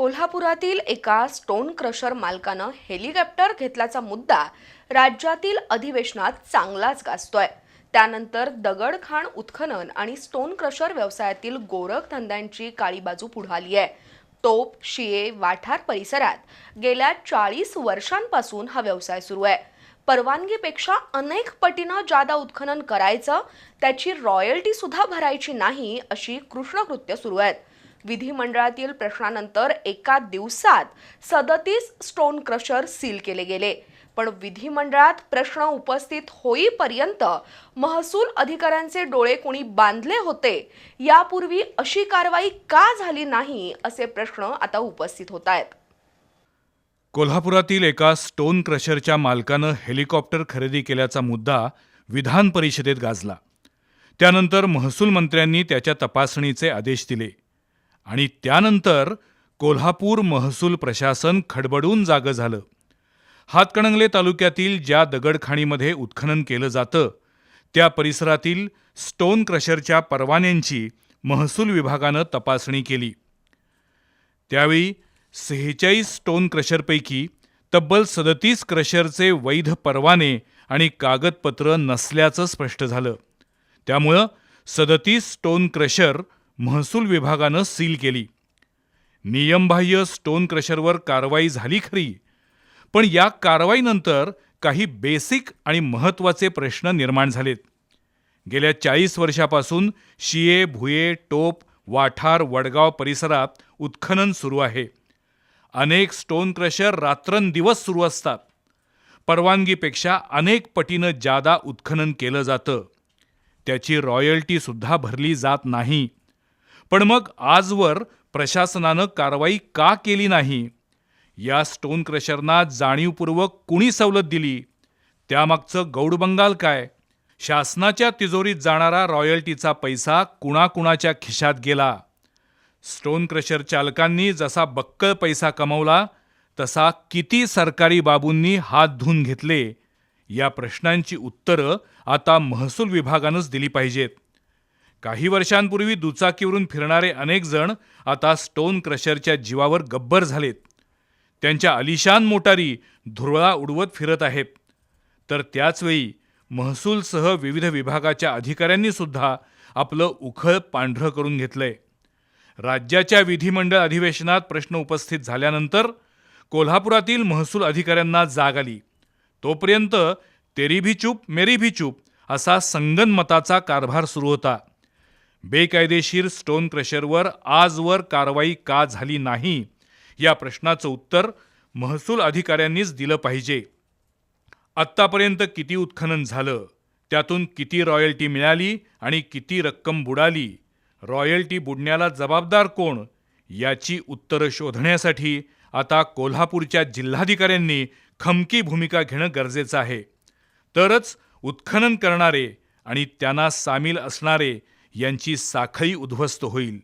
कोल्हापुरातील एका stone crusher मालकानं हेलिकॉप्टर घेतल्याचा मुद्दा राज्यातील अधिवेशनात चांगलाच गाजतोय. त्यानंतर दगडखाण उत्खनन आणि स्टोन क्रशर व्यवसायातील गोरख धंद्यांची काळी बाजू पुढे आली आहे. तोप शिये वाठार परिसरात गेल्या चाळीस वर्षांपासून हा व्यवसाय सुरू आहे. परवानगीपेक्षा अनेक पटीनं जादा उत्खनन करायचं त्याची रॉयल्टी सुद्धा भरायची नाही अशी कृष्णकृत्य सुरू आहेत. विधिमंडळातील प्रश्नानंतर एका दिवसात सदतीस स्टोन क्रशर सील केले गेले. पण विधिमंडळात प्रश्न उपस्थित होईपर्यंत महसूल अधिकाऱ्यांचे डोळे कोणी बांधले होते? यापूर्वी अशी कारवाई का झाली नाही? असे प्रश्न आता उपस्थित होत आहेत. कोल्हापुरातील एका स्टोन क्रशरच्या मालकानं हेलिकॉप्टर खरेदी केल्याचा मुद्दा विधान परिषदेत गाजला. त्यानंतर महसूल मंत्र्यांनी त्याच्या तपासणीचे आदेश दिले. आणि त्यानंतर कोल्हापूर महसूल प्रशासन खडबडून जागं झालं. हातकणंगले तालुक्यातील ज्या दगडखाणीमध्ये उत्खनन केलं जातं त्या परिसरातील स्टोन क्रशरच्या परवान्यांची महसूल विभागानं तपासणी केली. त्यावेळी सेहेचाळीस स्टोन क्रशरपैकी तब्बल सदतीस क्रशरचे वैध परवाने आणि कागदपत्र नसल्याचं स्पष्ट झालं. त्यामुळं सदतीस स्टोन क्रशर महसूल विभागानं सील केली. नियमबाह्य स्टोन क्रशरवर कारवाई झाली खरी पण या कारवाईनंतर काही बेसिक आणि महत्त्वाचे प्रश्न निर्माण झालेत. गेल्या चाळीस वर्षापासून शिये भुये टोप वाठार वडगाव परिसरात उत्खनन सुरू आहे. अनेक स्टोन क्रशर रात्रंदिवस सुरू असतात. परवानगीपेक्षा अनेक पटीनं जादा उत्खनन केलं जातं. त्याची रॉयल्टीसुद्धा भरली जात नाही. पण मग आजवर प्रशासनानं कारवाई का केली नाही? या स्टोन क्रशरना जाणीवपूर्वक कुणी सवलत दिली? त्यामागचं गौडबंगाल काय? शासनाच्या तिजोरीत जाणारा रॉयल्टीचा पैसा कुणाकुणाच्या खिशात गेला? स्टोन क्रशर चालकांनी जसा बक्कळ पैसा कमवला तसा किती सरकारी बाबूंनी हात धुवून घेतले? या प्रश्नांची उत्तरं आता महसूल विभागानंच दिली पाहिजेत. काही वर्षांपूर्वी दुचाकीवरून फिरणारे अनेक जण आता स्टोन क्रशरच्या जीवावर गब्बर झालेत. त्यांच्या अलिशान मोटारी धुरळा उडवत फिरत आहेत. तर त्याचवेळी महसूलसह विविध विभागाच्या अधिकाऱ्यांनी सुद्धा आपलं उखळ पांढरं करून घेतलंय. राज्याच्या विधिमंडळ अधिवेशनात प्रश्न उपस्थित झाल्यानंतर कोल्हापुरातील महसूल अधिकाऱ्यांना जाग आली. तोपर्यंत तेरी भी चूप मेरी भी चूप असा संगनमताचा कारभार सुरू होता. बेकायदेशीर स्टोन क्रशरवर आजवर कारवाई का झाली नाही? या प्रश्नाचं उत्तर महसूल अधिकाऱ्यांनीच दिलं पाहिजे. आत्तापर्यंत किती उत्खनन झालं? त्यातून किती रॉयल्टी मिळाली आणि किती रक्कम बुडाली? रॉयल्टी बुडण्याला जबाबदार कोण? याची उत्तरं शोधण्यासाठी आता कोल्हापूरच्या जिल्हाधिकाऱ्यांनी खमकी भूमिका घेणं गरजेचं आहे. तरच उत्खनन करणारे आणि त्यांना सामील असणारे यांची साखळी उद्ध्वस्त होईल.